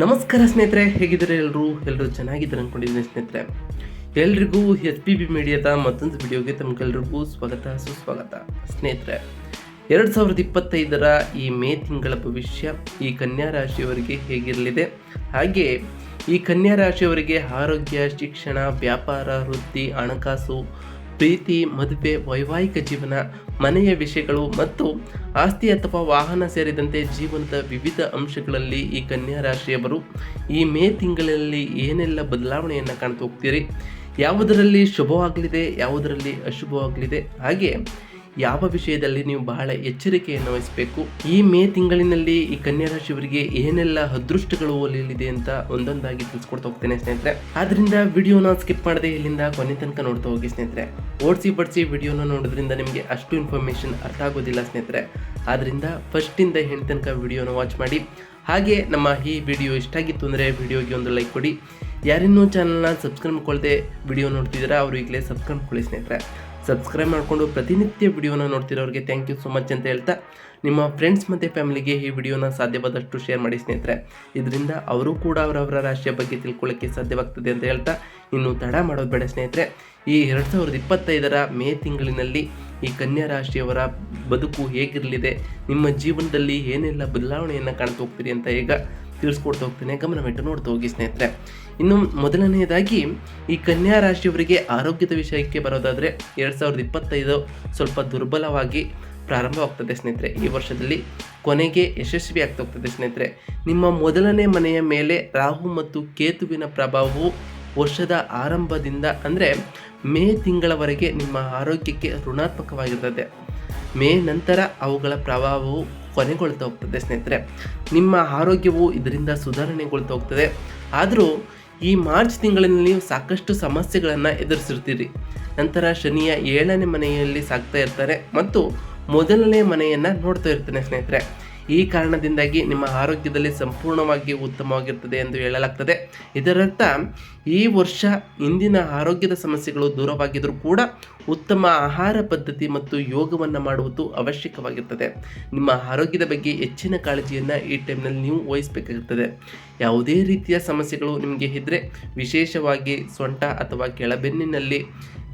ನಮಸ್ಕಾರ ಸ್ನೇಹಿತರೆ, ಹೇಗಿದ್ದಾರೆ ಎಲ್ಲರೂ ಎಲ್ಲರೂ ಚೆನ್ನಾಗಿದ್ದಾರೆ ಅಂದ್ಕೊಂಡಿದ್ದೀನಿ ಸ್ನೇಹಿತರೆ. ಎಲ್ರಿಗೂ ಎಚ್ ಪಿ ಬಿ ಮೀಡಿಯಾದ ಮತ್ತೊಂದು ವಿಡಿಯೋಗೆ ತಮಗೆಲ್ರಿಗೂ ಸ್ವಾಗತ, ಸುಸ್ವಾಗತ. ಸ್ನೇಹಿತರೆ, ಎರಡು ಸಾವಿರದ ಇಪ್ಪತ್ತೈದರ ಈ ಮೇ ತಿಂಗಳ ಭವಿಷ್ಯ ಈ ಕನ್ಯಾ ರಾಶಿಯವರಿಗೆ ಹೇಗಿರಲಿದೆ? ಹಾಗೆ ಈ ಕನ್ಯಾ ರಾಶಿಯವರಿಗೆ ಆರೋಗ್ಯ, ಶಿಕ್ಷಣ, ವ್ಯಾಪಾರ, ವೃತ್ತಿ, ಹಣಕಾಸು ಪ್ರೀತಿ, ಮದುವೆ, ವೈವಾಹಿಕ ಜೀವನ, ಮನೆಯ ವಿಷಯಗಳು ಮತ್ತು ಆಸ್ತಿ ಅಥವಾ ವಾಹನ ಸೇರಿದಂತೆ ಜೀವನದ ವಿವಿಧ ಅಂಶಗಳಲ್ಲಿ ಈ ಕನ್ಯಾ ರಾಶಿಯವರು ಈ ಮೇ ತಿಂಗಳಲ್ಲಿ ಏನೆಲ್ಲ ಬದಲಾವಣೆಯನ್ನು ಕಾಣ್ತಾ ಹೋಗ್ತೀರಿ? ಯಾವುದರಲ್ಲಿ ಶುಭವಾಗಲಿದೆ, ಯಾವುದರಲ್ಲಿ ಅಶುಭವಾಗಲಿದೆ? ಹಾಗೆ ಯಾವ ವಿಷಯದಲ್ಲಿ ನೀವು ಬಹಳ ಎಚ್ಚರಿಕೆಯನ್ನು ವಹಿಸಬೇಕು? ಈ ಮೇ ತಿಂಗಳಿನಲ್ಲಿ ಈ ಕನ್ಯಾ ರಾಶಿಯವರಿಗೆ ಏನೆಲ್ಲ ಅದೃಷ್ಟಗಳು ಒಲಿಯಲಿದೆ ಅಂತ ಒಂದೊಂದಾಗಿ ತಿಳಿಸ್ಕೊಡ್ತಾ ಹೋಗ್ತೇನೆ ಸ್ನೇಹಿತರೆ. ಆದ್ರಿಂದ ವಿಡಿಯೋನ ಸ್ಕಿಪ್ ಮಾಡದೆ ಇಲ್ಲಿಂದ ಕೊನೆ ತನಕ ನೋಡ್ತಾ ಹೋಗಿ ಸ್ನೇಹಿತರೆ. ಓಡಿಸಿ ಬಡಿಸಿ ವಿಡಿಯೋನ ನೋಡೋದ್ರಿಂದ ನಿಮಗೆ ಅಷ್ಟು ಇನ್ಫಾರ್ಮೇಶನ್ ಅರ್ಥ ಆಗೋದಿಲ್ಲ ಸ್ನೇಹಿತರೆ. ಆದ್ರಿಂದ ಫಸ್ಟಿಂದ ಹೆಣ್ ತನಕ ವಿಡಿಯೋನ ವಾಚ್ ಮಾಡಿ. ಹಾಗೆ ನಮ್ಮ ಈ ವಿಡಿಯೋ ಇಷ್ಟ ಆಗಿತ್ತು ಅಂದರೆ ವಿಡಿಯೋಗೆ ಒಂದು ಲೈಕ್ ಕೊಡಿ. ಯಾರಿನ್ನೂ ಚಾನಲ್ನ ಸಬ್ಸ್ಕ್ರೈಬ್ ಮಾಡ್ಕೊಳ್ಳದೆ ವಿಡಿಯೋ ನೋಡ್ತಿದ್ದೀರಾ, ಅವರು ಈಗಲೇ ಸಬ್ಸ್ಕ್ರೈಬ್ ಮಾಡ್ಕೊಳ್ಳಿ ಸ್ನೇಹಿತರೆ. ಸಬ್ಸ್ಕ್ರೈಬ್ ಮಾಡಿಕೊಂಡು ಪ್ರತಿನಿತ್ಯ ವಿಡಿಯೋನ ನೋಡ್ತಿರೋರಿಗೆ ಥ್ಯಾಂಕ್ ಯು ಸೊ ಮಚ್ ಅಂತ ಹೇಳ್ತಾ, ನಿಮ್ಮ ಫ್ರೆಂಡ್ಸ್ ಮತ್ತು ಫ್ಯಾಮಿಲಿಗೆ ಈ ವಿಡಿಯೋನ ಸಾಧ್ಯವಾದಷ್ಟು ಶೇರ್ ಮಾಡಿ ಸ್ನೇಹಿತರೆ. ಇದರಿಂದ ಅವರು ಕೂಡ ಅವರವರ ರಾಶಿಯ ಬಗ್ಗೆ ತಿಳ್ಕೊಳ್ಳೋಕ್ಕೆ ಸಾಧ್ಯವಾಗ್ತದೆ ಅಂತ ಹೇಳ್ತಾ, ಇನ್ನು ತಡ ಮಾಡೋದು ಬೇಡ ಸ್ನೇಹಿತರೆ. ಈ ಎರಡು ಸಾವಿರದ ಇಪ್ಪತ್ತೈದರ ಮೇ ತಿಂಗಳಿನಲ್ಲಿ ಈ ಕನ್ಯಾ ರಾಶಿಯವರ ಬದುಕು ಹೇಗಿರಲಿದೆ, ನಿಮ್ಮ ಜೀವನದಲ್ಲಿ ಏನೆಲ್ಲ ಬದಲಾವಣೆಯನ್ನು ಕಾಣ್ತಾ ಹೋಗ್ತೀರಿ ಅಂತ ಈಗ ತಿಳಿಸ್ಕೊಡ್ತಾ ಹೋಗ್ತೇನೆ. ಗಮನವಿಟ್ಟು ನೋಡ್ತಾ ಹೋಗಿ ಸ್ನೇಹಿತರೆ. ಇನ್ನು ಮೊದಲನೆಯದಾಗಿ ಈ ಕನ್ಯಾ ರಾಶಿಯವರಿಗೆ ಆರೋಗ್ಯದ ವಿಷಯಕ್ಕೆ ಬರೋದಾದರೆ ಎರಡು ಸಾವಿರದ ಇಪ್ಪತ್ತೈದು ಸ್ವಲ್ಪ ದುರ್ಬಲವಾಗಿ ಪ್ರಾರಂಭವಾಗ್ತದೆ ಸ್ನೇಹಿತರೆ. ಈ ವರ್ಷದಲ್ಲಿ ಕೊನೆಗೆ ಯಶಸ್ವಿ ಆಗ್ತಾ ಹೋಗ್ತದೆ ಸ್ನೇಹಿತರೆ. ನಿಮ್ಮ ಮೊದಲನೇ ಮನೆಯ ಮೇಲೆ ರಾಹು ಮತ್ತು ಕೇತುವಿನ ಪ್ರಭಾವವು ವರ್ಷದ ಆರಂಭದಿಂದ ಅಂದರೆ ಮೇ ತಿಂಗಳವರೆಗೆ ನಿಮ್ಮ ಆರೋಗ್ಯಕ್ಕೆ ಋಣಾತ್ಮಕವಾಗಿರ್ತದೆ. ಮೇ ನಂತರ ಅವುಗಳ ಪ್ರಭಾವವು ಕೊನೆಗೊಳ್ತಾ ಹೋಗ್ತದೆ ಸ್ನೇಹಿತರೆ. ನಿಮ್ಮ ಆರೋಗ್ಯವು ಇದರಿಂದ ಸುಧಾರಣೆಗೊಳ್ತಾ ಹೋಗ್ತದೆ. ಆದರೂ ಈ ಮಾರ್ಚ್ ತಿಂಗಳಿನಲ್ಲಿ ನೀವು ಸಾಕಷ್ಟು ಸಮಸ್ಯೆಗಳನ್ನು ಎದುರಿಸಿರ್ತೀರಿ. ನಂತರ ಶನಿಯ ಏಳನೇ ಮನೆಯಲ್ಲಿ ಸಾಕ್ತಾ ಇರ್ತಾರೆ ಮತ್ತು ಮೊದಲನೇ ಮನೆಯನ್ನು ನೋಡ್ತಾ ಇರ್ತಾನೆ ಸ್ನೇಹಿತರೆ. ಈ ಕಾರಣದಿಂದಾಗಿ ನಿಮ್ಮ ಆರೋಗ್ಯದಲ್ಲಿ ಸಂಪೂರ್ಣವಾಗಿ ಉತ್ತಮವಾಗಿರ್ತದೆ ಎಂದು ಹೇಳಲಾಗ್ತದೆ. ಇದರರ್ಥ, ಈ ವರ್ಷ ಇಂದಿನ ಆರೋಗ್ಯದ ಸಮಸ್ಯೆಗಳು ದೂರವಾಗಿದ್ದರೂ ಕೂಡ ಉತ್ತಮ ಆಹಾರ ಪದ್ಧತಿ ಮತ್ತು ಯೋಗವನ್ನು ಮಾಡುವುದು ಅವಶ್ಯಕವಾಗಿರ್ತದೆ. ನಿಮ್ಮ ಆರೋಗ್ಯದ ಬಗ್ಗೆ ಹೆಚ್ಚಿನ ಕಾಳಜಿಯನ್ನು ಈ ಟೈಮ್ನಲ್ಲಿ ನೀವು ವಹಿಸಬೇಕಾಗುತ್ತದೆ. ಯಾವುದೇ ರೀತಿಯ ಸಮಸ್ಯೆಗಳು ನಿಮಗೆ ಇದ್ದರೆ ವಿಶೇಷವಾಗಿ ಸೊಂಟ ಅಥವಾ ಕೆಳಬೆನ್ನಿನಲ್ಲಿ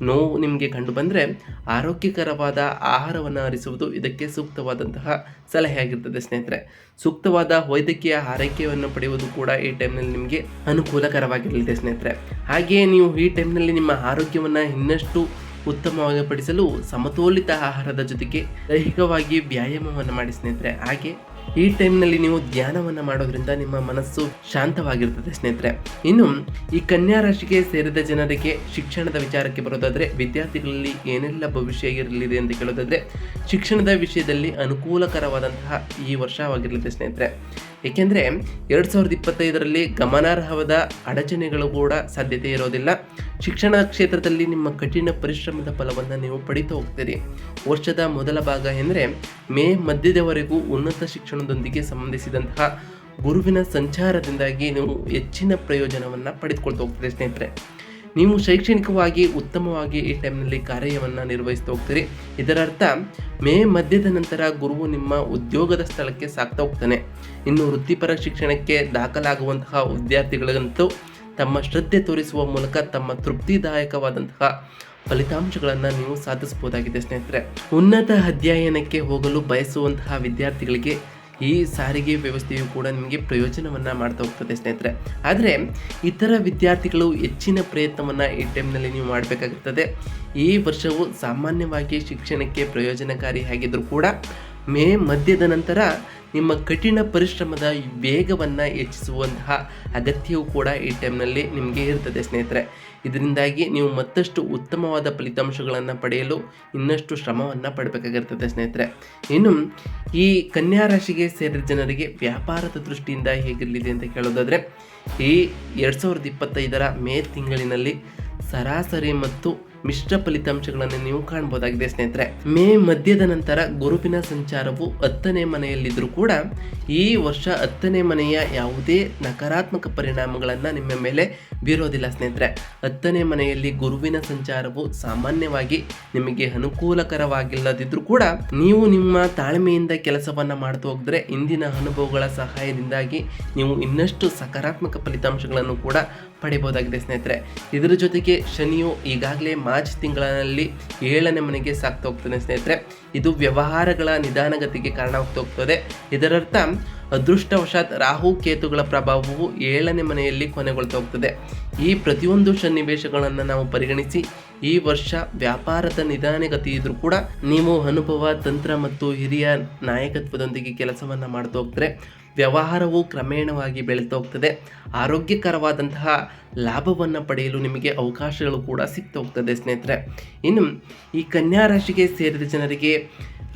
ನೋವು ನಿಮಗೆ ಕಂಡು ಬಂದರೆ ಆರೋಗ್ಯಕರವಾದ ಆಹಾರವನ್ನು ಆರಿಸುವುದು ಇದಕ್ಕೆ ಸೂಕ್ತವಾದಂತಹ ಸಲಹೆ ಆಗಿರ್ತದೆ ಸ್ನೇಹಿತರೆ. ಸೂಕ್ತವಾದ ವೈದ್ಯಕೀಯ ಆರೈಕೆಯನ್ನು ಪಡೆಯುವುದು ಕೂಡ ಈ ಟೈಮ್ನಲ್ಲಿ ನಿಮಗೆ ಅನುಕೂಲಕರವಾಗಿರಲಿದೆ ಸ್ನೇಹಿತರೆ. ಹಾಗೆಯೇ ನೀವು ಈ ಟೈಮ್ನಲ್ಲಿ ನಿಮ್ಮ ಆರೋಗ್ಯವನ್ನು ಇನ್ನಷ್ಟು ಉತ್ತಮವಾಗಿ ಪಡಿಸಲು ಸಮತೋಲಿತ ಆಹಾರದ ಜೊತೆಗೆ ದೈಹಿಕವಾಗಿ ವ್ಯಾಯಾಮವನ್ನು ಮಾಡಿ ಸ್ನೇಹಿತರೆ. ಹಾಗೆ ಈ ಟೈಮ್ನಲ್ಲಿ ನೀವು ಧ್ಯಾನವನ್ನು ಮಾಡೋದ್ರಿಂದ ನಿಮ್ಮ ಮನಸ್ಸು ಶಾಂತವಾಗಿರ್ತದೆ, ಸ್ನೇಹಿತರೆ. ಇನ್ನು ಈ ಕನ್ಯಾ ರಾಶಿಗೆ ಸೇರಿದ ಜನರಿಗೆ ಶಿಕ್ಷಣದ ವಿಚಾರಕ್ಕೆ ಬರೋದಾದರೆ, ವಿದ್ಯಾರ್ಥಿಗಳಲ್ಲಿ ಏನೆಲ್ಲ ಭವಿಷ್ಯ ಇರಲಿದೆ ಅಂತ ಕೇಳೋದಾದರೆ, ಶಿಕ್ಷಣದ ವಿಷಯದಲ್ಲಿ ಅನುಕೂಲಕರವಾದಂತಹ ಈ ವರ್ಷವಾಗಿರಲಿದೆ, ಸ್ನೇಹಿತರೆ. ಏಕೆಂದರೆ ಎರಡು ಸಾವಿರದ ಇಪ್ಪತ್ತೈದರಲ್ಲಿ ಗಮನಾರ್ಹವಾದ ಅಡಚಣೆಗಳು ಕೂಡ ಸಾಧ್ಯತೆ ಇರೋದಿಲ್ಲ. ಶಿಕ್ಷಣ ಕ್ಷೇತ್ರದಲ್ಲಿ ನಿಮ್ಮ ಕಠಿಣ ಪರಿಶ್ರಮದ ಫಲವನ್ನು ನೀವು ಪಡಿತಾ ಹೋಗ್ತೀರಿ. ವರ್ಷದ ಮೊದಲ ಭಾಗ ಎಂದರೆ ಮೇ ಮಧ್ಯದವರೆಗೂ ಉನ್ನತ ಶಿಕ್ಷಣದೊಂದಿಗೆ ಸಂಬಂಧಿಸಿದಂತಹ ಗುರುವಿನ ಸಂಚಾರದಿಂದಾಗಿ ನೀವು ಹೆಚ್ಚಿನ ಪ್ರಯೋಜನವನ್ನು ಪಡೆದುಕೊಳ್ತಾ ಹೋಗ್ತೀರಿ ಸ್ನೇಹಿತರೆ. ನೀವು ಶೈಕ್ಷಣಿಕವಾಗಿ ಉತ್ತಮವಾಗಿ ಈ ಟೈಮ್ನಲ್ಲಿ ಕಾರ್ಯವನ್ನು ನಿರ್ವಹಿಸ್ತಾ ಹೋಗ್ತೀರಿ. ಇದರರ್ಥ, ಮೇ ಮಧ್ಯದ ನಂತರ ಗುರುವು ನಿಮ್ಮ ಉದ್ಯೋಗದ ಸ್ಥಳಕ್ಕೆ ಸಾಕ್ತಾ ಹೋಗ್ತಾನೆ. ಇನ್ನು ವೃತ್ತಿಪರ ಶಿಕ್ಷಣಕ್ಕೆ ದಾಖಲಾಗುವಂತಹ ವಿದ್ಯಾರ್ಥಿಗಳಿಗಂತೂ ತಮ್ಮ ಶ್ರದ್ಧೆ ತೋರಿಸುವ ಮೂಲಕ ತಮ್ಮ ತೃಪ್ತಿದಾಯಕವಾದಂತಹ ಫಲಿತಾಂಶಗಳನ್ನು ನೀವು ಸಾಧಿಸಬಹುದಾಗಿದೆ ಸ್ನೇಹಿತರೆ. ಉನ್ನತ ಅಧ್ಯಯನಕ್ಕೆ ಹೋಗಲು ಬಯಸುವಂತಹ ವಿದ್ಯಾರ್ಥಿಗಳಿಗೆ ಈ ಸಾರಿಗೆ ವ್ಯವಸ್ಥೆಯು ಕೂಡ ನಿಮಗೆ ಪ್ರಯೋಜನವನ್ನು ಮಾಡ್ತಾ ಹೋಗ್ತದೆ, ಸ್ನೇಹಿತರೆ. ಆದರೆ, ಇತರ ವಿದ್ಯಾರ್ಥಿಗಳು ಹೆಚ್ಚಿನ ಪ್ರಯತ್ನವನ್ನು ಈ ಟೈಮ್ನಲ್ಲಿ ನೀವು ಮಾಡಬೇಕಾಗುತ್ತದೆ ಈ ವರ್ಷವು ಸಾಮಾನ್ಯವಾಗಿ ಶಿಕ್ಷಣಕ್ಕೆ ಪ್ರಯೋಜನಕಾರಿಯಾಗಿದ್ದರೂ ಕೂಡ ಮೇ ಮಧ್ಯದ ನಂತರ ನಿಮ್ಮ ಕಠಿಣ ಪರಿಶ್ರಮದ ವೇಗವನ್ನು ಹೆಚ್ಚಿಸುವಂತಹ ಅಗತ್ಯವೂ ಕೂಡ ಈ ಟೈಮ್ನಲ್ಲಿ ನಿಮಗೆ ಇರ್ತದೆ ಸ್ನೇಹಿತರೆ. ಇದರಿಂದಾಗಿ ನೀವು ಮತ್ತಷ್ಟು ಉತ್ತಮವಾದ ಫಲಿತಾಂಶಗಳನ್ನು ಪಡೆಯಲು ಇನ್ನಷ್ಟು ಶ್ರಮವನ್ನು ಪಡಬೇಕಾಗಿರ್ತದೆ ಸ್ನೇಹಿತರೆ. ಇನ್ನು ಈ ಕನ್ಯಾ ರಾಶಿಗೆ ಸೇರಿದ ಜನರಿಗೆ ವ್ಯಾಪಾರದ ದೃಷ್ಟಿಯಿಂದ ಹೇಗಿರಲಿದೆ ಅಂತ ಕೇಳೋದಾದರೆ, ಈ ಎರಡು ಸಾವಿರದ ಇಪ್ಪತ್ತೈದರ ಮೇ ತಿಂಗಳಿನಲ್ಲಿ ಸರಾಸರಿ ಮತ್ತು ಮಿಶ್ರ ಫಲಿತಾಂಶಗಳನ್ನು ನೀವು ಕಾಣಬಹುದಾಗಿದೆ ಸ್ನೇಹಿತರೆ. ಮೇ ಮಧ್ಯದ ನಂತರ ಗುರುವಿನ ಸಂಚಾರವು ಹತ್ತನೇ ಮನೆಯಲ್ಲಿದ್ದರೂ ಕೂಡ ಈ ವರ್ಷ ಹತ್ತನೇ ಮನೆಯ ಯಾವುದೇ ನಕಾರಾತ್ಮಕ ಪರಿಣಾಮಗಳನ್ನು ನಿಮ್ಮ ಮೇಲೆ ಬೀರೋದಿಲ್ಲ ಸ್ನೇಹಿತರೆ. ಹತ್ತನೇ ಮನೆಯಲ್ಲಿ ಗುರುವಿನ ಸಂಚಾರವು ಸಾಮಾನ್ಯವಾಗಿ ನಿಮಗೆ ಅನುಕೂಲಕರವಾಗಿಲ್ಲದಿದ್ದರೂ ಕೂಡ ನೀವು ನಿಮ್ಮ ತಾಳ್ಮೆಯಿಂದ ಕೆಲಸವನ್ನು ಮಾಡ್ತಾ ಹೋಗಿದ್ರೆ ಇಂದಿನ ಅನುಭವಗಳ ಸಹಾಯದಿಂದಾಗಿ ನೀವು ಇನ್ನಷ್ಟು ಸಕಾರಾತ್ಮಕ ಫಲಿತಾಂಶಗಳನ್ನು ಕೂಡ ಪಡೆಯಬಹುದಾಗಿದೆ ಸ್ನೇಹಿತರೆ. ಇದರ ಜೊತೆಗೆ ಶನಿಯು ಈಗಾಗಲೇ ಮಾರ್ಚ್ ತಿಂಗಳಲ್ಲಿ ಏಳನೇ ಮನೆಗೆ ಸಾಕ್ತಾ ಹೋಗ್ತಾನೆ ಸ್ನೇಹಿತರೆ. ಇದು ವ್ಯವಹಾರಗಳ ನಿಧಾನಗತಿಗೆ ಕಾರಣವಾಗ್ತಾ ಹೋಗ್ತದೆ. ಇದರರ್ಥ, ಅದೃಷ್ಟವಶಾತ್ ರಾಹು ಕೇತುಗಳ ಪ್ರಭಾವವು ಏಳನೇ ಮನೆಯಲ್ಲಿ ಕೊನೆಗೊಳ್ತಾ ಹೋಗ್ತದೆ. ಈ ಪ್ರತಿಯೊಂದು ಸನ್ನಿವೇಶಗಳನ್ನು ನಾವು ಪರಿಗಣಿಸಿ, ಈ ವರ್ಷ ವ್ಯಾಪಾರದ ನಿಧಾನಗತಿ ಇದ್ರೂ ಕೂಡ ನೀವು ಅನುಭವ, ತಂತ್ರ ಮತ್ತು ಹಿರಿಯ ನಾಯಕತ್ವದೊಂದಿಗೆ ಕೆಲಸವನ್ನು ಮಾಡ್ತಾ ಹೋಗ್ತಾರೆ. ವ್ಯವಹಾರವು ಕ್ರಮೇಣವಾಗಿ ಬೆಳೀತಾ ಹೋಗ್ತದೆ. ಆರೋಗ್ಯಕರವಾದಂತಹ ಲಾಭವನ್ನು ಪಡೆಯಲು ನಿಮಗೆ ಅವಕಾಶಗಳು ಕೂಡ ಸಿಗ್ತಾ ಹೋಗ್ತದೆ ಸ್ನೇಹಿತರೆ. ಇನ್ನು ಈ ಕನ್ಯಾ ರಾಶಿಗೆ ಸೇರಿದ ಜನರಿಗೆ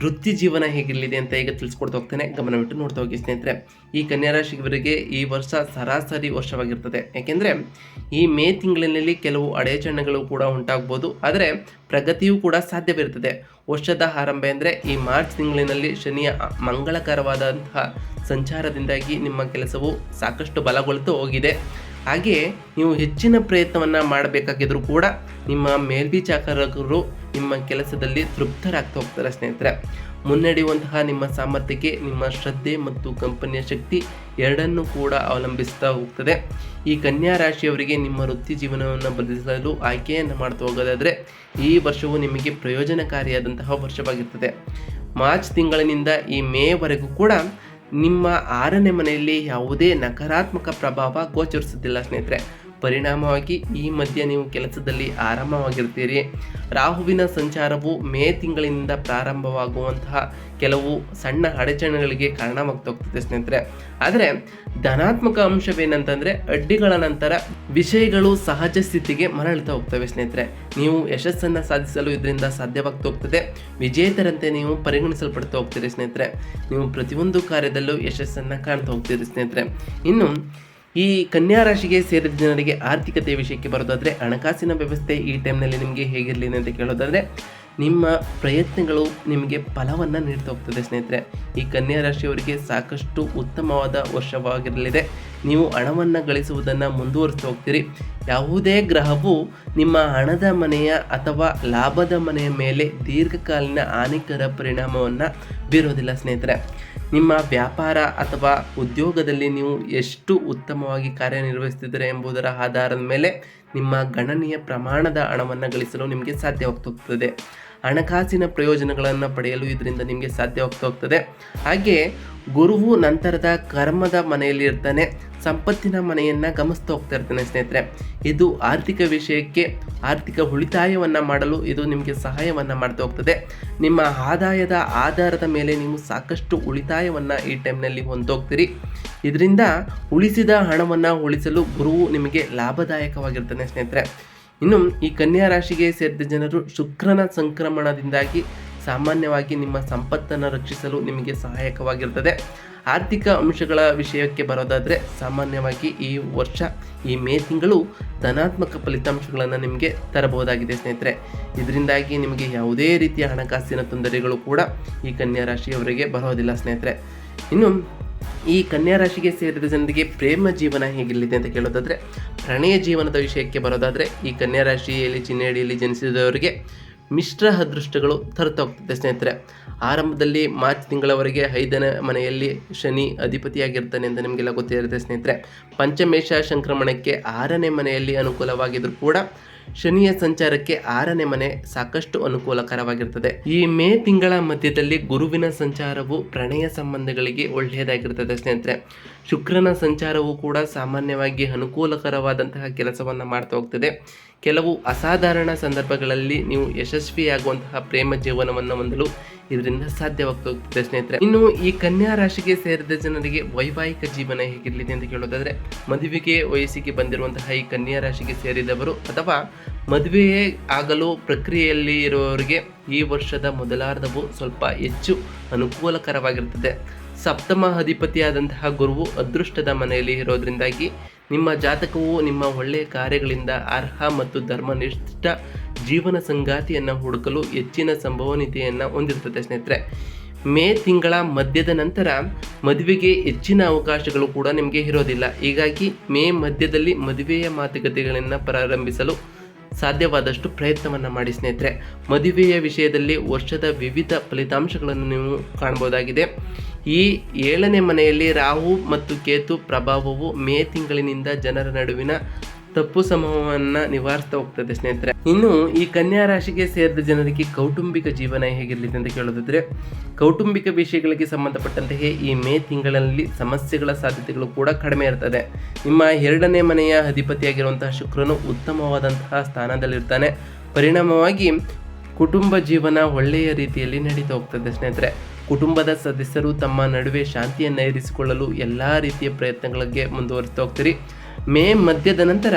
ವೃತ್ತಿ ಜೀವನ ಹೇಗಿರಲಿದೆ ಅಂತ ಈಗ ತಿಳಿಸ್ಕೊಡ್ತಾ ಹೋಗ್ತೇನೆ. ಗಮನವಿಟ್ಟು ನೋಡ್ತಾ ಹೋಗಿ ಸ್ನೇಹಿತರೆ. ಈ ಕನ್ಯಾ ರಾಶಿಯವರಿಗೆ ಈ ವರ್ಷ ಸರಾಸರಿ ವರ್ಷವಾಗಿರ್ತದೆ. ಯಾಕೆಂದರೆ ಈ ಮೇ ತಿಂಗಳಿನಲ್ಲಿ ಕೆಲವು ಅಡೆಚಣೆಗಳು ಕೂಡ ಉಂಟಾಗ್ಬೋದು. ಆದರೆ ಪ್ರಗತಿಯೂ ಕೂಡ ಸಾಧ್ಯವಿರುತ್ತದೆ. ವರ್ಷದ ಆರಂಭ ಎಂದರೆ ಈ ಮಾರ್ಚ್ ತಿಂಗಳಿನಲ್ಲಿ ಶನಿಯ ಮಂಗಳಕರವಾದಂತಹ ಸಂಚಾರದಿಂದಾಗಿ ನಿಮ್ಮ ಕೆಲಸವು ಸಾಕಷ್ಟು ಬಲಗೊಳ್ತು ಹೋಗಿದೆ. ಹಾಗೆಯೇ ನೀವು ಹೆಚ್ಚಿನ ಪ್ರಯತ್ನವನ್ನು ಮಾಡಬೇಕಾಗಿದ್ರೂ ಕೂಡ ನಿಮ್ಮ ಮೇಲ್ವಿಚಾರಕರು ನಿಮ್ಮ ಕೆಲಸದಲ್ಲಿ ತೃಪ್ತರಾಗ್ತಾ ಹೋಗ್ತಾರೆ ಸ್ನೇಹಿತರೆ. ಮುನ್ನಡೆಯುವಂತಹ ನಿಮ್ಮ ಸಾಮರ್ಥ್ಯಕ್ಕೆ, ನಿಮ್ಮ ಶ್ರದ್ಧೆ ಮತ್ತು ಕಂಪನಿಯ ಶಕ್ತಿ ಎರಡನ್ನೂ ಕೂಡ ಅವಲಂಬಿಸ್ತಾ ಹೋಗ್ತದೆ. ಈ ಕನ್ಯಾ ರಾಶಿಯವರಿಗೆ ನಿಮ್ಮ ವೃತ್ತಿ ಜೀವನವನ್ನು ಬದಲಿಸಲು ಆಯ್ಕೆಯನ್ನು ಮಾಡ್ತಾ ಹೋಗೋದಾದರೆ, ಈ ವರ್ಷವು ನಿಮಗೆ ಪ್ರಯೋಜನಕಾರಿಯಾದಂತಹ ವರ್ಷವಾಗಿರ್ತದೆ. ಮಾರ್ಚ್ ತಿಂಗಳಿನಿಂದ ಈ ಮೇವರೆಗೂ ಕೂಡ ನಿಮ್ಮ ಆರನೇ ಮನೆಯಲ್ಲಿ ಯಾವುದೇ ನಕಾರಾತ್ಮಕ ಪ್ರಭಾವ ಗೋಚರಿಸುತ್ತಿಲ್ಲ ಸ್ನೇಹಿತರೆ. ಪರಿಣಾಮವಾಗಿ ಈ ಮಧ್ಯೆ ನೀವು ಕೆಲಸದಲ್ಲಿ ಆರಾಮವಾಗಿರ್ತೀರಿ ರಾಹುವಿನ ಸಂಚಾರವು ಮೇ ತಿಂಗಳಿನಿಂದ ಪ್ರಾರಂಭವಾಗುವಂತಹ ಕೆಲವು ಸಣ್ಣ ಅಡಚಣೆಗಳಿಗೆ ಕಾರಣವಾಗ್ತಾ ಹೋಗ್ತದೆ ಸ್ನೇಹಿತರೆ. ಆದರೆ ಧನಾತ್ಮಕ ಅಂಶವೇನಂತಂದರೆ ಅಡ್ಡಿಗಳ ನಂತರ ವಿಷಯಗಳು ಸಹಜ ಸ್ಥಿತಿಗೆ ಮರಳುತ್ತಾ ಹೋಗ್ತವೆ ಸ್ನೇಹಿತರೆ. ನೀವು ಯಶಸ್ಸನ್ನು ಸಾಧಿಸಲು ಇದರಿಂದ ಸಾಧ್ಯವಾಗ್ತಾ ಹೋಗ್ತದೆ ವಿಜೇತರಂತೆ ನೀವು ಪರಿಗಣಿಸಲ್ಪಡ್ತಾ ಹೋಗ್ತೀರಿ ಸ್ನೇಹಿತರೆ. ನೀವು ಪ್ರತಿಯೊಂದು ಕಾರ್ಯದಲ್ಲೂ ಯಶಸ್ಸನ್ನು ಕಾಣ್ತಾ ಹೋಗ್ತೀರಿ ಸ್ನೇಹಿತರೆ. ಇನ್ನು ಈ ಕನ್ಯಾ ರಾಶಿಗೆ ಸೇರಿದ ಜನರಿಗೆ ಆರ್ಥಿಕತೆ ವಿಷಯಕ್ಕೆ ಬರೋದಾದರೆ ಹಣಕಾಸಿನ ವ್ಯವಸ್ಥೆ ಈ ಟೈಮ್ನಲ್ಲಿ ನಿಮಗೆ ಹೇಗಿರಲಿ ಅಂತ ಕೇಳೋದಾದರೆ ನಿಮ್ಮ ಪ್ರಯತ್ನಗಳು ನಿಮಗೆ ಫಲವನ್ನು ನೀಡ್ತಾ ಹೋಗ್ತದೆ ಸ್ನೇಹಿತರೆ. ಈ ಕನ್ಯಾ ರಾಶಿಯವರಿಗೆ ಸಾಕಷ್ಟು ಉತ್ತಮವಾದ ವರ್ಷವಾಗಿರಲಿದೆ. ನೀವು ಹಣವನ್ನು ಗಳಿಸುವುದನ್ನು ಮುಂದುವರಿಸ್ತಾ ಹೋಗ್ತೀರಿ. ಯಾವುದೇ ಗ್ರಹವು ನಿಮ್ಮ ಹಣದ ಮನೆಯ ಅಥವಾ ಲಾಭದ ಮನೆಯ ಮೇಲೆ ದೀರ್ಘಕಾಲೀನ ಹಾನಿಕರ ಪರಿಣಾಮವನ್ನು ಬೀರೋದಿಲ್ಲ ಸ್ನೇಹಿತರೆ. ನಿಮ್ಮ ವ್ಯಾಪಾರ ಅಥವಾ ಉದ್ಯೋಗದಲ್ಲಿ ನೀವು ಎಷ್ಟು ಉತ್ತಮವಾಗಿ ಕಾರ್ಯನಿರ್ವಹಿಸ್ತಿದ್ದೀರಾ ಎಂಬುದರ ಆಧಾರದ ಮೇಲೆ ನಿಮ್ಮ ಗಣನೀಯ ಪ್ರಮಾಣದ ಹಣವನ್ನು ಗಳಿಸಲು ನಿಮಗೆ ಸಾಧ್ಯವಾಗ್ತೋಗ್ತದೆ ಹಣಕಾಸಿನ ಪ್ರಯೋಜನಗಳನ್ನು ಪಡೆಯಲು ಇದರಿಂದ ನಿಮಗೆ ಸಾಧ್ಯವಾಗ್ತಾ ಹೋಗ್ತದೆ ಹಾಗೆ ಗುರುವು ನಂತರದ ಕರ್ಮದ ಮನೆಯಲ್ಲಿ ಇರ್ತಾನೆ, ಸಂಪತ್ತಿನ ಮನೆಯನ್ನು ಗಮನಿಸ್ತಾ ಹೋಗ್ತಾ ಇರ್ತಾನೆ ಸ್ನೇಹಿತರೆ. ಇದು ಆರ್ಥಿಕ ವಿಷಯಕ್ಕೆ, ಆರ್ಥಿಕ ಉಳಿತಾಯವನ್ನು ಮಾಡಲು ಇದು ನಿಮಗೆ ಸಹಾಯವನ್ನು ಮಾಡ್ತಾ ಹೋಗ್ತದೆ. ನಿಮ್ಮ ಆದಾಯದ ಆಧಾರದ ಮೇಲೆ ನೀವು ಸಾಕಷ್ಟು ಉಳಿತಾಯವನ್ನು ಈ ಟೈಮ್ನಲ್ಲಿ ಹೊಂದೋಗ್ತೀರಿ. ಇದರಿಂದ ಉಳಿಸಿದ ಹಣವನ್ನು ಉಳಿಸಲು ಗುರುವು ನಿಮಗೆ ಲಾಭದಾಯಕವಾಗಿರ್ತಾನೆ ಸ್ನೇಹಿತರೆ. ಇನ್ನು ಈ ಕನ್ಯಾ ರಾಶಿಗೆ ಸೇರಿದ ಜನರು ಶುಕ್ರನ ಸಂಕ್ರಮಣದಿಂದಾಗಿ ಸಾಮಾನ್ಯವಾಗಿ ನಿಮ್ಮ ಸಂಪತ್ತನ್ನು ರಕ್ಷಿಸಲು ನಿಮಗೆ ಸಹಾಯಕವಾಗಿರ್ತದೆ. ಆರ್ಥಿಕ ಅಂಶಗಳ ವಿಷಯಕ್ಕೆ ಬರೋದಾದರೆ ಸಾಮಾನ್ಯವಾಗಿ ಈ ವರ್ಷ, ಈ ಮೇ ತಿಂಗಳು ಧನಾತ್ಮಕ ಫಲಿತಾಂಶಗಳನ್ನು ನಿಮಗೆ ತರಬಹುದಾಗಿದೆ ಸ್ನೇಹಿತರೆ. ಇದರಿಂದಾಗಿ ನಿಮಗೆ ಯಾವುದೇ ರೀತಿಯ ಹಣಕಾಸಿನ ತೊಂದರೆಗಳು ಕೂಡ ಈ ಕನ್ಯಾ ರಾಶಿಯವರಿಗೆ ಬರೋದಿಲ್ಲ ಸ್ನೇಹಿತರೆ. ಇನ್ನು ಈ ಕನ್ಯಾ ರಾಶಿಗೆ ಸೇರಿದ ಜನರಿಗೆ ಪ್ರೇಮ ಜೀವನ ಹೇಗಿರಲಿದೆ ಅಂತ ಕೇಳೋದಾದರೆ, ಪ್ರಣಯ ಜೀವನದ ವಿಷಯಕ್ಕೆ ಬರೋದಾದರೆ ಈ ಕನ್ಯಾ ರಾಶಿಯಲ್ಲಿ ಚಿಹ್ನೆಯಡಿಯಲ್ಲಿ ಜನಿಸಿದವರಿಗೆ ಮಿಶ್ರ ಅದೃಷ್ಟಗಳು ಹೋಗ್ತದೆ ಸ್ನೇಹಿತರೆ. ಆರಂಭದಲ್ಲಿ ಮಾರ್ಚ್ ತಿಂಗಳವರೆಗೆ ಐದನೇ ಮನೆಯಲ್ಲಿ ಶನಿ ಅಧಿಪತಿಯಾಗಿರ್ತಾನೆ ಅಂತ ನಿಮಗೆಲ್ಲ ಗೊತ್ತಿರುತ್ತೆ, ಸ್ನೇಹಿತರೆ. ಪಂಚಮೇಶ ಸಂಕ್ರಮಣಕ್ಕೆ ಆರನೇ ಮನೆಯಲ್ಲಿ ಅನುಕೂಲವಾಗಿದ್ದರೂ ಕೂಡ ಶನಿಯ ಸಂಚಾರಕ್ಕೆ ಆರನೇ ಮನೆ ಸಾಕಷ್ಟು ಅನುಕೂಲಕರವಾಗಿರ್ತದೆ. ಈ ಮೇ ತಿಂಗಳ ಮಧ್ಯದಲ್ಲಿ ಗುರುವಿನ ಸಂಚಾರವು ಪ್ರಣಯ ಸಂಬಂಧಗಳಿಗೆ ಒಳ್ಳೆಯದಾಗಿರ್ತದೆ, ಸ್ನೇಹಿತರೆ. ಶುಕ್ರನ ಸಂಚಾರವು ಕೂಡ ಸಾಮಾನ್ಯವಾಗಿ ಅನುಕೂಲಕರವಾದಂತಹ ಕೆಲಸವನ್ನು ಮಾಡ್ತಾ ಹೋಗ್ತದೆ. ಕೆಲವು ಅಸಾಧಾರಣ ಸಂದರ್ಭಗಳಲ್ಲಿ ನೀವು ಯಶಸ್ವಿಯಾಗುವಂತಹ ಪ್ರೇಮ ಜೀವನವನ್ನು ಹೊಂದಲು ಇದರಿಂದ ಸಾಧ್ಯವಾಗ್ತದೆ ಸ್ನೇಹಿತರೆ. ಇನ್ನು ಈ ಕನ್ಯಾ ರಾಶಿಗೆ ಸೇರಿದ ಜನರಿಗೆ ವೈವಾಹಿಕ ಜೀವನ ಹೇಗಿರಲಿದೆ ಅಂತ ಕೇಳೋದಾದರೆ, ಮದುವೆಗೆ ವಯಸ್ಸಿಗೆ ಬಂದಿರುವಂತಹ ಈ ಕನ್ಯಾ ರಾಶಿಗೆ ಸೇರಿದವರು ಅಥವಾ ಮದುವೆಯೇ ಆಗಲು ಪ್ರಕ್ರಿಯೆಯಲ್ಲಿ ಇರುವವರಿಗೆ ಈ ವರ್ಷದ ಮೊದಲಾರ್ಧವು ಸ್ವಲ್ಪ ಹೆಚ್ಚು ಅನುಕೂಲಕರವಾಗಿರುತ್ತದೆ. ಸಪ್ತಮ ಅಧಿಪತಿಯಾದಂತಹ ಗುರುವು ಅದೃಷ್ಟದ ಮನೆಯಲ್ಲಿ ಇರೋದ್ರಿಂದಾಗಿ ನಿಮ್ಮ ಜಾತಕವು ನಿಮ್ಮ ಒಳ್ಳೆಯ ಕಾರ್ಯಗಳಿಂದ ಅರ್ಹ ಮತ್ತು ಧರ್ಮನಿಷ್ಠ ಜೀವನ ಸಂಗಾತಿಯನ್ನು ಹುಡುಕಲು ಹೆಚ್ಚಿನ ಸಂಭವನೀಯತೆಯನ್ನು ಹೊಂದಿರ್ತದೆ ಸ್ನೇಹಿತರೆ. ಮೇ ತಿಂಗಳ ಮಧ್ಯದ ನಂತರ ಮದುವೆಗೆ ಹೆಚ್ಚಿನ ಅವಕಾಶಗಳು ಕೂಡ ನಿಮಗೆ ಇರೋದಿಲ್ಲ. ಹೀಗಾಗಿ ಮೇ ಮಧ್ಯದಲ್ಲಿ ಮದುವೆಯ ಮಾತುಕತೆಗಳನ್ನು ಪ್ರಾರಂಭಿಸಲು ಸಾಧ್ಯವಾದಷ್ಟು ಪ್ರಯತ್ನವನ್ನು ಮಾಡಿ ಸ್ನೇಹಿತರೆ. ಮದುವೆಯ ವಿಷಯದಲ್ಲಿ ವರ್ಷದ ವಿವಿಧ ಫಲಿತಾಂಶಗಳನ್ನು ನೀವು ಕಾಣ್ಬೋದಾಗಿದೆ. ಈ ಏಳನೇ ಮನೆಯಲ್ಲಿ ರಾಹು ಮತ್ತು ಕೇತು ಪ್ರಭಾವವು ಮೇ ತಿಂಗಳಿನಿಂದ ಜನರ ನಡುವಿನ ತಪ್ಪು ಸಮೂಹವನ್ನು ನಿವಾರಿಸ್ತಾ ಹೋಗ್ತದೆ ಸ್ನೇಹಿತರೆ. ಇನ್ನು ಈ ಕನ್ಯಾ ರಾಶಿಗೆ ಸೇರಿದ ಜನರಿಗೆ ಕೌಟುಂಬಿಕ ಜೀವನ ಹೇಗಿರಲಿದೆ ಅಂತ ಕೇಳೋದಿದ್ರೆ, ಕೌಟುಂಬಿಕ ವಿಷಯಗಳಿಗೆ ಸಂಬಂಧಪಟ್ಟಂತೆಯೇ ಈ ಮೇ ತಿಂಗಳಲ್ಲಿ ಸಮಸ್ಯೆಗಳ ಸಾಧ್ಯತೆಗಳು ಕೂಡ ಕಡಿಮೆ ಇರ್ತದೆ. ನಿಮ್ಮ ಎರಡನೇ ಮನೆಯ ಅಧಿಪತಿಯಾಗಿರುವಂತಹ ಶುಕ್ರನು ಉತ್ತಮವಾದಂತಹ ಸ್ಥಾನದಲ್ಲಿರ್ತಾನೆ. ಪರಿಣಾಮವಾಗಿ ಕುಟುಂಬ ಜೀವನ ಒಳ್ಳೆಯ ರೀತಿಯಲ್ಲಿ ನಡೀತಾ ಹೋಗ್ತದೆ ಸ್ನೇಹಿತರೆ. ಕುಟುಂಬದ ಸದಸ್ಯರು ತಮ್ಮ ನಡುವೆ ಶಾಂತಿಯನ್ನು ಇರಿಸಿಕೊಳ್ಳಲು ಎಲ್ಲ ರೀತಿಯ ಪ್ರಯತ್ನಗಳಿಗೆ ಮುಂದುವರಿಸ್ತಾ ಹೋಗ್ತೀರಿ. ಮೇ ಮಧ್ಯದ ನಂತರ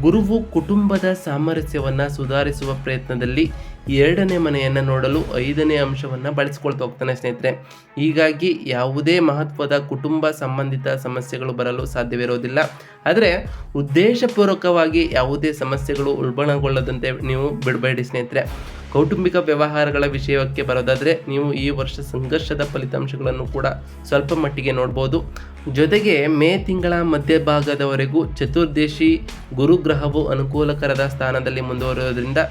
ಗುರುವು ಕುಟುಂಬದ ಸಾಮರಸ್ಯವನ್ನು ಸುಧಾರಿಸುವ ಪ್ರಯತ್ನದಲ್ಲಿ ಎರಡನೇ ಮನೆಯನ್ನು ನೋಡಲು ಐದನೇ ಅಂಶವನ್ನು ಬಳಸ್ಕೊಳ್ತಾ ಹೋಗ್ತಾನೆ ಸ್ನೇಹಿತರೆ. ಹೀಗಾಗಿ ಯಾವುದೇ ಮಹತ್ವದ ಕುಟುಂಬ ಸಂಬಂಧಿತ ಸಮಸ್ಯೆಗಳು ಬರಲು ಸಾಧ್ಯವಿರೋದಿಲ್ಲ. ಆದರೆ ಉದ್ದೇಶಪೂರ್ವಕವಾಗಿ ಯಾವುದೇ ಸಮಸ್ಯೆಗಳು ಉಲ್ಬಣಗೊಳ್ಳದಂತೆ ನೀವು ಬಿಡಬೇಡಿ ಸ್ನೇಹಿತರೆ. ಕೌಟುಂಬಿಕ ವ್ಯವಹಾರಗಳ ವಿಷಯಕ್ಕೆ ಬರೋದಾದರೆ ನೀವು ಈ ವರ್ಷ ಸಂಘರ್ಷದ ಫಲಿತಾಂಶಗಳನ್ನು ಕೂಡ ಸ್ವಲ್ಪ ಮಟ್ಟಿಗೆ ನೋಡ್ಬೋದು. ಜೊತೆಗೆ ಮೇ ತಿಂಗಳ ಮಧ್ಯಭಾಗದವರೆಗೂ ಚತುರ್ದೇಶಿ ಗುರುಗ್ರಹವು ಅನುಕೂಲಕರದ ಸ್ಥಾನದಲ್ಲಿ ಮುಂದುವರಿಯೋದ್ರಿಂದ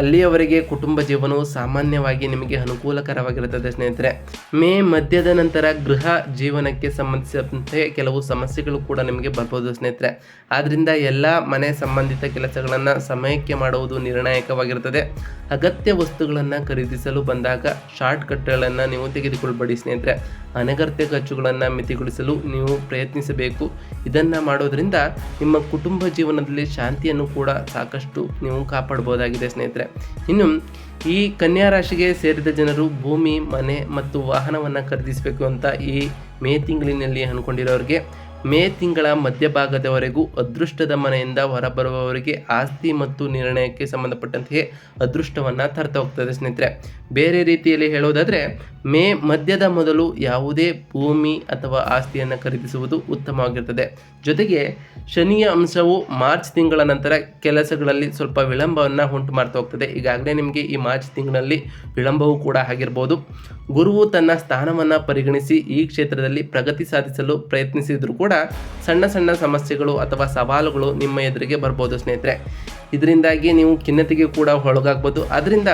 ಅಲ್ಲಿಯವರೆಗೆ ಕುಟುಂಬ ಜೀವನವು ಸಾಮಾನ್ಯವಾಗಿ ನಿಮಗೆ ಅನುಕೂಲಕರವಾಗಿರುತ್ತದೆ, ಸ್ನೇಹಿತರೆ. ಮೇ ಮಧ್ಯದ ನಂತರ ಗೃಹ ಜೀವನಕ್ಕೆ ಸಂಬಂಧಿಸಿದಂತೆ ಕೆಲವು ಸಮಸ್ಯೆಗಳು ಕೂಡ ನಿಮಗೆ ಬರ್ಬೋದು, ಸ್ನೇಹಿತರೆ. ಆದ್ದರಿಂದ ಎಲ್ಲ ಮನೆ ಸಂಬಂಧಿತ ಕೆಲಸಗಳನ್ನು ಸಮಯಕ್ಕೆ ಮಾಡುವುದು ನಿರ್ಣಾಯಕವಾಗಿರುತ್ತದೆ. ಅಗತ್ಯ ವಸ್ತುಗಳನ್ನು ಖರೀದಿಸಲು ಬಂದಾಗ ಶಾರ್ಟ್ ಕಟ್ಗಳನ್ನು ನೀವು ತೆಗೆದುಕೊಳ್ಬೇಡಿ, ಸ್ನೇಹಿತರೆ. ಅನಗತ್ಯ ಖರ್ಚುಗಳನ್ನು ಮಿತಿಗೊಳಿಸಲು ನೀವು ಪ್ರಯತ್ನಿಸಬೇಕು. ಇದನ್ನು ಮಾಡೋದರಿಂದ ನಿಮ್ಮ ಕುಟುಂಬ ಜೀವನದಲ್ಲಿ ಶಾಂತಿಯನ್ನು ಕೂಡ ಸಾಕಷ್ಟು ನೀವು ಕಾಪಾಡ್ಬೋದಾಗಿದೆ, ಸ್ನೇಹಿತರೆ. ಇನ್ನು ಈ ಕನ್ಯಾ ರಾಶಿಗೆ ಸೇರಿದ ಜನರು ಭೂಮಿ, ಮನೆ ಮತ್ತು ವಾಹನವನ್ನು ಖರೀದಿಸಬೇಕು ಅಂತ ಈ ಮೇ ತಿಂಗಳಿನಲ್ಲಿ ಅಂದ್ಕೊಂಡಿರೋರಿಗೆ ಮೇ ತಿಂಗಳ ಮಧ್ಯಭಾಗದವರೆಗೂ ಅದೃಷ್ಟದ ಮನೆಯಿಂದ ಹೊರಬರುವವರಿಗೆ ಆಸ್ತಿ ಮತ್ತು ನಿರ್ಣಯಕ್ಕೆ ಸಂಬಂಧಪಟ್ಟಂತೆ ಅದೃಷ್ಟವನ್ನು ತರ್ತಾ ಹೋಗ್ತದೆ ಸ್ನೇಹಿತರೆ. ಬೇರೆ ರೀತಿಯಲ್ಲಿ ಹೇಳೋದಾದರೆ, ಮೇ ಮಧ್ಯದ ಮೊದಲು ಯಾವುದೇ ಭೂಮಿ ಅಥವಾ ಆಸ್ತಿಯನ್ನು ಖರೀದಿಸುವುದು ಉತ್ತಮವಾಗಿರ್ತದೆ. ಜೊತೆಗೆ ಶನಿಯ ಅಂಶವು ಮಾರ್ಚ್ ತಿಂಗಳ ನಂತರ ಕೆಲಸಗಳಲ್ಲಿ ಸ್ವಲ್ಪ ವಿಳಂಬವನ್ನು ಉಂಟು ಮಾಡ್ತಾ ಹೋಗ್ತದೆ. ಈಗಾಗಲೇ ನಿಮಗೆ ಈ ಮಾರ್ಚ್ ತಿಂಗಳಲ್ಲಿ ವಿಳಂಬವೂ ಕೂಡ ಆಗಿರ್ಬೋದು. ಗುರುವು ತನ್ನ ಸ್ಥಾನವನ್ನು ಪರಿಗಣಿಸಿ ಈ ಕ್ಷೇತ್ರದಲ್ಲಿ ಪ್ರಗತಿ ಸಾಧಿಸಲು ಪ್ರಯತ್ನಿಸಿದರೂ ಕೂಡ ಸಣ್ಣ ಸಣ್ಣ ಸಮಸ್ಯೆಗಳು ಅಥವಾ ಸವಾಲುಗಳು ನಿಮ್ಮ ಎದುರಿಗೆ ಬರ್ಬೋದು ಸ್ನೇಹಿತರೆ. ಇದರಿಂದಾಗಿ ನೀವು ಖಿನ್ನತೆಗೆ ಕೂಡ ಒಳಗಾಗ್ಬೋದು. ಅದರಿಂದ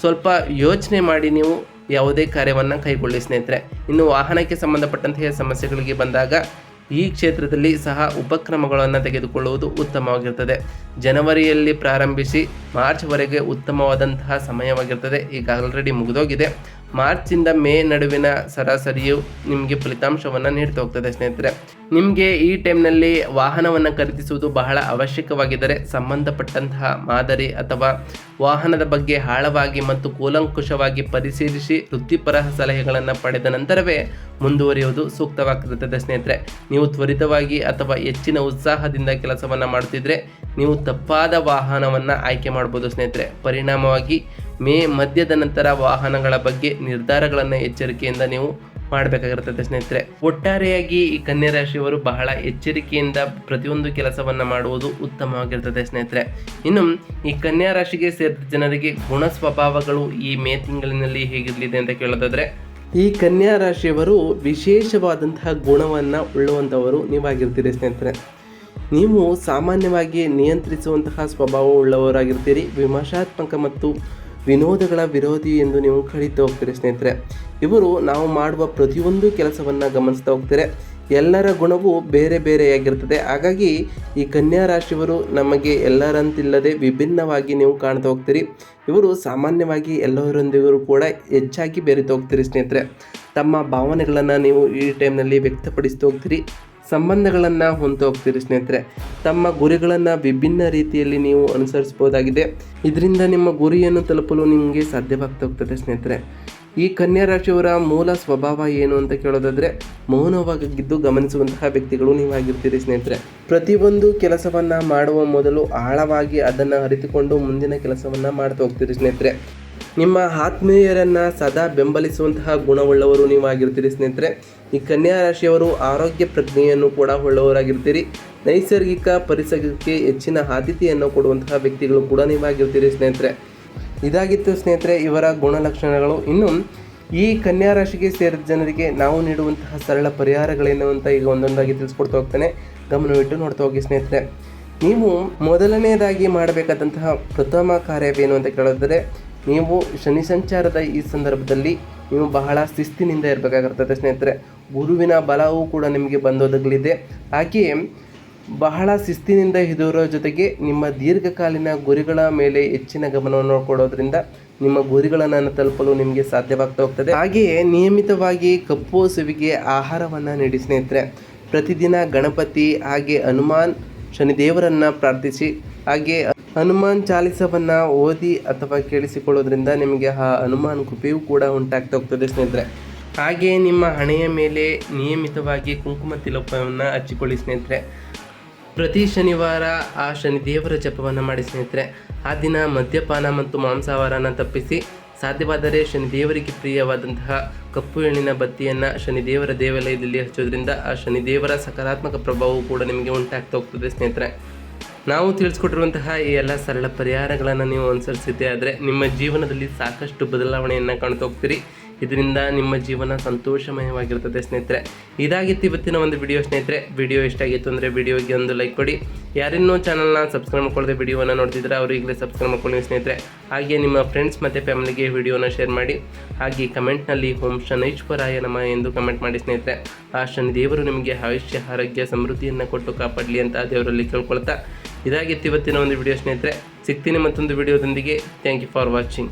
ಸ್ವಲ್ಪ ಯೋಚನೆ ಮಾಡಿ ನೀವು ಯಾವುದೇ ಕಾರ್ಯವನ್ನು ಕೈಗೊಳ್ಳಿ ಸ್ನೇಹಿತರೆ. ಇನ್ನು ವಾಹನಕ್ಕೆ ಸಂಬಂಧಪಟ್ಟಂತಹ ಸಮಸ್ಯೆಗಳಿಗೆ ಬಂದಾಗ ಈ ಕ್ಷೇತ್ರದಲ್ಲಿ ಸಹ ಉಪಕ್ರಮಗಳನ್ನು ತೆಗೆದುಕೊಳ್ಳುವುದು ಉತ್ತಮವಾಗಿರ್ತದೆ. ಜನವರಿಯಲ್ಲಿ ಪ್ರಾರಂಭಿಸಿ ಮಾರ್ಚ್ವರೆಗೆ ಉತ್ತಮವಾದಂತಹ ಸಮಯವಾಗಿರ್ತದೆ. ಈಗ ಆಲ್ರೆಡಿ ಮುಗಿದೋಗಿದೆ. ಮಾರ್ಚಿಂದ ಮೇ ನಡುವಿನ ಸರಾಸರಿಯು ನಿಮಗೆ ಫಲಿತಾಂಶವನ್ನು ನೀಡ್ತಾ ಹೋಗ್ತದೆ ಸ್ನೇಹಿತರೆ. ನಿಮಗೆ ಈ ಟೈಮ್ನಲ್ಲಿ ವಾಹನವನ್ನು ಖರೀದಿಸುವುದು ಬಹಳ ಅವಶ್ಯಕವಾಗಿದ್ದರೆ ಸಂಬಂಧಪಟ್ಟಂತಹ ಮಾದರಿ ಅಥವಾ ವಾಹನದ ಬಗ್ಗೆ ಆಳವಾಗಿ ಮತ್ತು ಕೂಲಂಕುಷವಾಗಿ ಪರಿಶೀಲಿಸಿ ವೃತ್ತಿಪರ ಸಲಹೆಗಳನ್ನು ಪಡೆದ ನಂತರವೇ ಮುಂದುವರಿಯುವುದು ಸೂಕ್ತವಾಗಿರುತ್ತದೆ ಸ್ನೇಹಿತರೆ. ನೀವು ತ್ವರಿತವಾಗಿ ಅಥವಾ ಹೆಚ್ಚಿನ ಉತ್ಸಾಹದಿಂದ ಕೆಲಸವನ್ನು ಮಾಡುತ್ತಿದ್ದರೆ ನೀವು ತಪ್ಪಾದ ವಾಹನವನ್ನು ಆಯ್ಕೆ ಮಾಡ್ಬೋದು ಸ್ನೇಹಿತರೆ. ಪರಿಣಾಮವಾಗಿ ಮೇ ಮಧ್ಯದ ನಂತರ ವಾಹನಗಳ ಬಗ್ಗೆ ನಿರ್ಧಾರಗಳನ್ನು ಎಚ್ಚರಿಕೆಯಿಂದ ನೀವು ಮಾಡಬೇಕಾಗಿರ್ತದೆ ಸ್ನೇಹಿತರೆ. ಒಟ್ಟಾರೆಯಾಗಿ ಈ ಕನ್ಯಾ ರಾಶಿಯವರು ಬಹಳ ಎಚ್ಚರಿಕೆಯಿಂದ ಪ್ರತಿಯೊಂದು ಕೆಲಸವನ್ನು ಮಾಡುವುದು ಉತ್ತಮವಾಗಿರ್ತದೆ ಸ್ನೇಹಿತರೆ. ಇನ್ನು ಈ ಕನ್ಯಾ ರಾಶಿಗೆ ಸೇರಿದ ಜನರಿಗೆ ಗುಣ ಸ್ವಭಾವಗಳು ಈ ಮೇ ತಿಂಗಳಿನಲ್ಲಿ ಹೇಗಿರಲಿದೆ ಅಂತ ಕೇಳೋದಾದ್ರೆ, ಈ ಕನ್ಯಾ ರಾಶಿಯವರು ವಿಶೇಷವಾದಂತಹ ಗುಣವನ್ನು ಉಳ್ಳುವಂಥವರು ನೀವಾಗಿರ್ತೀರಿ ಸ್ನೇಹಿತರೆ. ನೀವು ಸಾಮಾನ್ಯವಾಗಿ ನಿಯಂತ್ರಿಸುವಂತಹ ಸ್ವಭಾವ ಉಳ್ಳವರಾಗಿರ್ತೀರಿ. ವಿಮರ್ಶಾತ್ಮಕ ಮತ್ತು ವಿನೋದಗಳ ವಿರೋಧಿ ಎಂದು ನೀವು ಕಳೀತಾ ಹೋಗ್ತೀರಿ ಸ್ನೇಹಿತರೆ. ಇವರು ನಾವು ಮಾಡುವ ಪ್ರತಿಯೊಂದು ಕೆಲಸವನ್ನು ಗಮನಿಸ್ತಾ ಹೋಗ್ತಾರೆ. ಎಲ್ಲರ ಗುಣವು ಬೇರೆ ಬೇರೆಯಾಗಿರ್ತದೆ. ಹಾಗಾಗಿ ಈ ಕನ್ಯಾ ರಾಶಿಯವರು ನಮಗೆ ಎಲ್ಲರಂತಿಲ್ಲದೆ ವಿಭಿನ್ನವಾಗಿ ನೀವು ಕಾಣ್ತಾ ಹೋಗ್ತೀರಿ. ಇವರು ಸಾಮಾನ್ಯವಾಗಿ ಎಲ್ಲರೊಂದಿಗೂ ಕೂಡ ಹೆಚ್ಚಾಗಿ ಬೆರೀತಾ ಹೋಗ್ತೀರಿ ಸ್ನೇಹಿತರೆ. ತಮ್ಮ ಭಾವನೆಗಳನ್ನು ನೀವು ಈ ಟೈಮ್ನಲ್ಲಿ ವ್ಯಕ್ತಪಡಿಸ್ತಾ ಹೋಗ್ತೀರಿ. ಸಂಬಂಧಗಳನ್ನು ಹೊಂತ ಹೋಗ್ತೀರಿ ಸ್ನೇಹಿತರೆ. ತಮ್ಮ ಗುರಿಗಳನ್ನು ವಿಭಿನ್ನ ರೀತಿಯಲ್ಲಿ ನೀವು ಅನುಸರಿಸ್ಬೋದಾಗಿದೆ ಇದರಿಂದ ನಿಮ್ಮ ಗುರಿಯನ್ನು ತಲುಪಲು ನಿಮಗೆ ಸಾಧ್ಯವಾಗ್ತಾ ಹೋಗ್ತದೆ ಸ್ನೇಹಿತರೆ. ಈ ಕನ್ಯಾ ರಾಶಿಯವರ ಮೂಲ ಸ್ವಭಾವ ಏನು ಅಂತ ಕೇಳೋದಾದರೆ, ಮೌನವಾಗಿದ್ದು ಗಮನಿಸುವಂತಹ ವ್ಯಕ್ತಿಗಳು ನೀವಾಗಿರ್ತೀರಿ ಸ್ನೇಹಿತರೆ. ಪ್ರತಿಯೊಂದು ಕೆಲಸವನ್ನು ಮಾಡುವ ಮೊದಲು ಆಳವಾಗಿ ಅದನ್ನು ಅರಿತುಕೊಂಡು ಮುಂದಿನ ಕೆಲಸವನ್ನು ಮಾಡ್ತಾ ಹೋಗ್ತೀರಿ ಸ್ನೇಹಿತರೆ. ನಿಮ್ಮ ಆತ್ಮೀಯರನ್ನು ಸದಾ ಬೆಂಬಲಿಸುವಂತಹ ಗುಣವುಳ್ಳವರು ನೀವಾಗಿರ್ತೀರಿ ಸ್ನೇಹಿತರೆ. ಈ ಕನ್ಯಾ ರಾಶಿಯವರು ಆರೋಗ್ಯ ಪ್ರಜ್ಞೆಯನ್ನು ಕೂಡ ಉಳ್ಳವರಾಗಿರ್ತೀರಿ ನೈಸರ್ಗಿಕ ಪರಿಸರಕ್ಕೆ ಹೆಚ್ಚಿನ ಆದ್ಯತೆಯನ್ನು ಕೊಡುವಂತಹ ವ್ಯಕ್ತಿಗಳು ಕೂಡ ನೀವಾಗಿರ್ತೀರಿ ಸ್ನೇಹಿತರೆ. ಇದಾಗಿತ್ತು ಸ್ನೇಹಿತರೆ ಇವರ ಗುಣಲಕ್ಷಣಗಳು. ಇನ್ನು ಈ ಕನ್ಯಾ ರಾಶಿಗೆ ಸೇರಿದ ಜನರಿಗೆ ನಾವು ನೀಡುವಂತಹ ಸರಳ ಪರಿಹಾರಗಳೇನು ಅಂತ ಈಗ ಒಂದೊಂದಾಗಿ ತಿಳಿಸ್ಕೊಡ್ತಾ ಹೋಗ್ತಾನೆ. ಗಮನವಿಟ್ಟು ನೋಡ್ತಾ ಹೋಗಿ ಸ್ನೇಹಿತರೆ. ನೀವು ಮೊದಲನೆಯದಾಗಿ ಮಾಡಬೇಕಾದಂತಹ ಪ್ರಥಮ ಕಾರ್ಯವೇನು ಅಂತ ಕೇಳಿದರೆ ನೀವು ಶನಿ ಸಂಚಾರದ ಈ ಸಂದರ್ಭದಲ್ಲಿ ನೀವು ಬಹಳ ಶಿಸ್ತಿನಿಂದ ಇರಬೇಕಾಗಿರ್ತದೆ ಸ್ನೇಹಿತರೆ. ಗುರುವಿನ ಬಲವೂ ಕೂಡ ನಿಮಗೆ ಬಂದೊದಗಲಿದೆ. ಹಾಗೆಯೇ ಬಹಳ ಶಿಸ್ತಿನಿಂದ ಇದುವರ ಜೊತೆಗೆ ನಿಮ್ಮ ದೀರ್ಘಕಾಲೀನ ಗುರಿಗಳ ಮೇಲೆ ಹೆಚ್ಚಿನ ಗಮನವನ್ನು ಕೊಡೋದ್ರಿಂದ ನಿಮ್ಮ ಗುರಿಗಳನ್ನು ತಲುಪಲು ನಿಮಗೆ ಸಾಧ್ಯವಾಗ್ತಾ ಹೋಗ್ತದೆ. ಹಾಗೆಯೇ ನಿಯಮಿತವಾಗಿ ಕಪ್ಪು ಹಸುವಿಗೆ ಆಹಾರವನ್ನು ನೀಡಿ ಸ್ನೇಹಿತರೆ. ಪ್ರತಿದಿನ ಗಣಪತಿ, ಹಾಗೆ ಹನುಮಾನ್, ಶನಿದೇವರನ್ನು ಪ್ರಾರ್ಥಿಸಿ, ಹಾಗೆ ಹನುಮಾನ್ ಚಾಲಿಸವನ್ನ ಓದಿ ಅಥವಾ ಕೇಳಿಸಿಕೊಳ್ಳೋದ್ರಿಂದ ನಿಮಗೆ ಆ ಹನುಮಾನ್ ಕೃಪೆಯೂ ಕೂಡ ಉಂಟಾಗ್ತಾ ಹೋಗ್ತದೆ ಸ್ನೇಹಿತರೆ. ಹಾಗೆ ನಿಮ್ಮ ಹಣೆಯ ಮೇಲೆ ನಿಯಮಿತವಾಗಿ ಕುಂಕುಮ ತಿಲೋಪವನ್ನು ಹಚ್ಚಿಕೊಳ್ಳಿ ಸ್ನೇಹಿತರೆ. ಪ್ರತಿ ಶನಿವಾರ ಆ ಶನಿ ದೇವರ ಜಪವನ್ನು ಮಾಡಿ ಸ್ನೇಹಿತರೆ. ಆ ದಿನ ಮದ್ಯಪಾನ ಮತ್ತು ಮಾಂಸಾಹಾರನ ತಪ್ಪಿಸಿ ಸಾಧ್ಯವಾದರೆ ಶನಿದೇವರಿಗೆ ಪ್ರಿಯವಾದಂತಹ ಕಪ್ಪು ಎಣ್ಣಿನ ಬತ್ತಿಯನ್ನು ಶನಿದೇವರ ದೇವಾಲಯದಲ್ಲಿ ಹಚ್ಚೋದ್ರಿಂದ ಆ ಶನಿದೇವರ ಸಕಾರಾತ್ಮಕ ಪ್ರಭಾವವು ಕೂಡ ನಿಮಗೆ ಉಂಟಾಗ್ತಾ ಹೋಗ್ತದೆ ಸ್ನೇಹಿತರೆ. ನಾವು ತಿಳಿಸ್ಕೊಟ್ಟಿರುವಂತಹ ಈ ಎಲ್ಲ ಸರಳ ಪರಿಹಾರಗಳನ್ನು ನೀವು ಅನುಸರಿಸಿದ್ದೆ ಆದರೆ ನಿಮ್ಮ ಜೀವನದಲ್ಲಿ ಸಾಕಷ್ಟು ಬದಲಾವಣೆಯನ್ನು ಕಾಣ್ತಾ ಹೋಗ್ತೀರಿ. ಇದರಿಂದ ನಿಮ್ಮ ಜೀವನ ಸಂತೋಷಮಯವಾಗಿರ್ತದೆ ಸ್ನೇಹಿತರೆ. ಇದಾಗಿತ್ತು ಇವತ್ತಿನ ಒಂದು ವಿಡಿಯೋ ಸ್ನೇಹಿತರೆ. ವಿಡಿಯೋ ಇಷ್ಟ ಆಗಿತ್ತು ಅಂದರೆ ವಿಡಿಯೋಗೆ ಒಂದು ಲೈಕ್ ಕೊಡಿ. ಯಾರಿನ್ನೂ ಚಾನಲ್ನ ಸಬ್ಸ್ಕ್ರೈಬ್ ಮಾಡ್ಕೊಳ್ಳದೆ ವಿಡಿಯೋನ ನೋಡ್ತಿದ್ರೆ ಅವರು ಈಗಲೇ ಸಬ್ಸ್ಕ್ರೈಬ್ ಮಾಡ್ಕೊಳ್ಳಿ ಸ್ನೇಹಿತರೆ. ಹಾಗೆ ನಿಮ್ಮ ಫ್ರೆಂಡ್ಸ್ ಮತ್ತು ಫ್ಯಾಮಿಲಿಗೆ ವಿಡಿಯೋನ ಶೇರ್ ಮಾಡಿ. ಹಾಗೆ ಕಮೆಂಟ್ನಲ್ಲಿ ಓಂ ಶನೈಶ್ವರಾಯ ನಮ ಎಂದು ಕಮೆಂಟ್ ಮಾಡಿ ಸ್ನೇಹಿತರೆ. ಆ ಶನಿ ದೇವರು ನಿಮಗೆ ಆಯುಷ್ಯ, ಆರೋಗ್ಯ, ಸಮೃದ್ಧಿಯನ್ನು ಕೊಟ್ಟು ಕಾಪಾಡಲಿ ಅಂತ ದೇವರಲ್ಲಿ ಕೇಳ್ಕೊಳ್ತಾ. ಇದಾಗಿತ್ತು ಇವತ್ತಿನ ಒಂದು ವಿಡಿಯೋ ಸ್ನೇಹಿತರೆ. ಸಿಗ್ತೀನಿ ಮತ್ತೊಂದು ವಿಡಿಯೋದೊಂದಿಗೆ ಥ್ಯಾಂಕ್ ಯು ಫಾರ್ ವಾಚಿಂಗ್